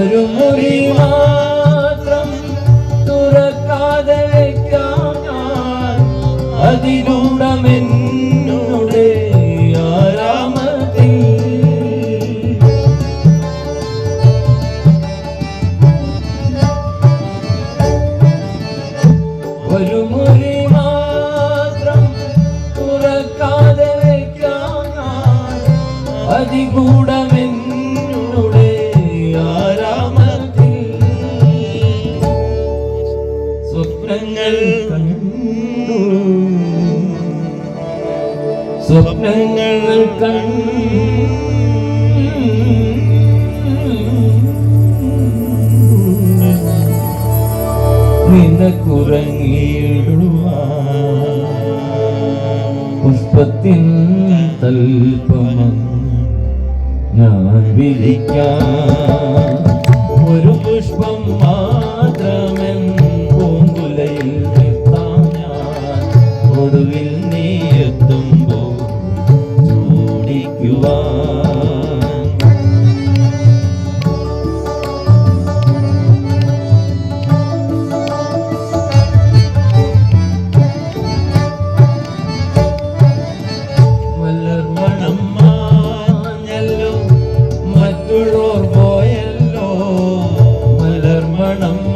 ഒരു മുറി മാത്രം തുറക്കാതെ വെക്കാൻ അതിലൂടമെന്നുടെ ആരാമതി ഒരു മുറി മാത്രം തുറക്കാതെ വെക്കാൻ അതികൂടമെന്നുടെ ആ സ്വപ്നങ്ങൾ കണ്ടു. സ്വപ്നങ്ങൾ കണ്ടു. പുഷ്പത്തിൻ തൽപ്പമം ഞാൻ വിളിക്കാം.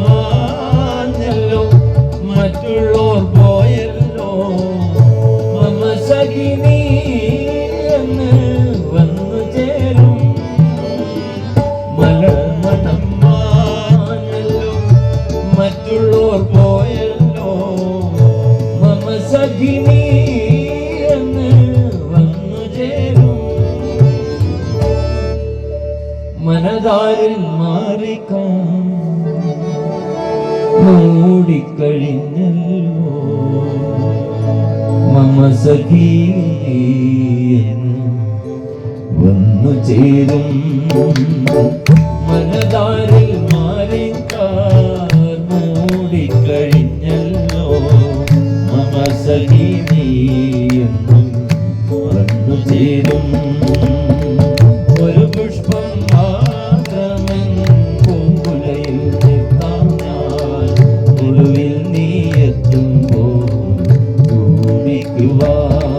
മാഞ്ഞല്ലോ മറ്റുള്ളോർ പോയല്ലോ മമ സഖിനി മറ്റുള്ളോർ മനതാരിൽ മാറിക്കാം. മമ സഖി വന്നു ചേരും. സഖി എന്നും വന്നു ചേരും ഒരു പുഷ്പം ഒടുവിൽ നീ എത്തുമ്പോൾ ചൂടിക്കുവാൻ